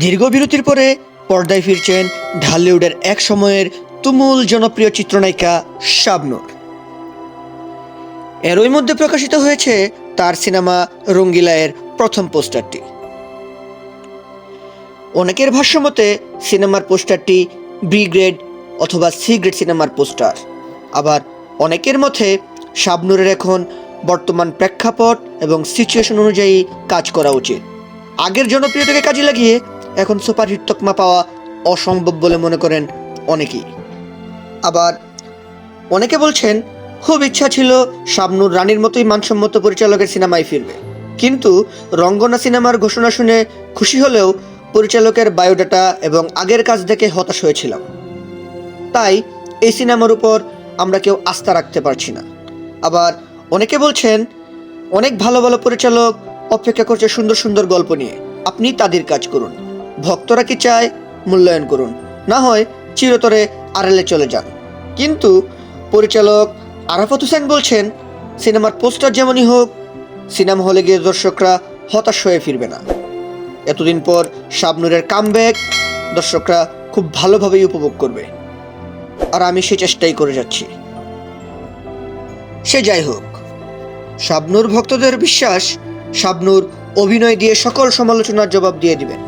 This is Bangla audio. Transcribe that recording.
দীর্ঘ বিরতির পরে পর্দায় ফিরছেন ঢালিউডের এক সময়ের তুমুল জনপ্রিয় চিত্রনায়িকা শাবনূর। এরই মধ্যে প্রকাশিত হয়েছে তার সিনেমা রঙ্গিলায়ের প্রথম পোস্টারটি। অনেকের ভাষ্যমতে সিনেমার পোস্টারটি বি গ্রেড অথবা সি গ্রেড সিনেমার পোস্টার। আবার অনেকের মতে শাবনুরের এখন বর্তমান প্রেক্ষাপট এবং সিচুয়েশন অনুযায়ী কাজ করা উচিত। আগের জনপ্রিয়তাকে কাজে লাগিয়ে এখন সুপারহিট তকমা পাওয়া অসম্ভব বলে মনে করেন অনেকেই। আবার অনেকে বলছেন, খুব ইচ্ছা ছিল শাবনুর রানীর মতোই মানসম্মত পরিচালকের সিনেমায় ফিরবে। কিন্তু রঙ্গনা সিনেমার ঘোষণা শুনে খুশি হলেও পরিচালকের বায়োডাটা এবং আগের কাজ দেখে হতাশ হয়েছিলাম। তাই এই সিনেমার উপর আমরা কেউ আস্থা রাখতে পারছি না। আবার অনেকে বলছেন, অনেক ভালো ভালো পরিচালক অপেক্ষা করছে সুন্দর সুন্দর গল্প নিয়ে। আপনি তাদের কাজ করুন। ভক্তরা কি চায় মূল্যায়ন করুন? না হয় চিরতরে আড়ালে চলে যান। কিন্তু পরিচালক আরাফাত হোসেন বলছেন, সিনেমার পোস্টার যেমনই হোক, সিনেমা হলে গিয়ে দর্শকরা হতাশ হয়ে ফিরবে না। এতদিন পর শাবনুরের কামব্যাক দর্শকরা খুব ভালোভাবেই উপভোগ করবে। আর আমি সে চেষ্টাই করে যাচ্ছি। সে যাই হোক, শাবনুর ভক্তদের বিশ্বাস, শাবনুর অভিনয় দিয়ে সকল সমালোচনার জবাব দিয়ে দিবেন।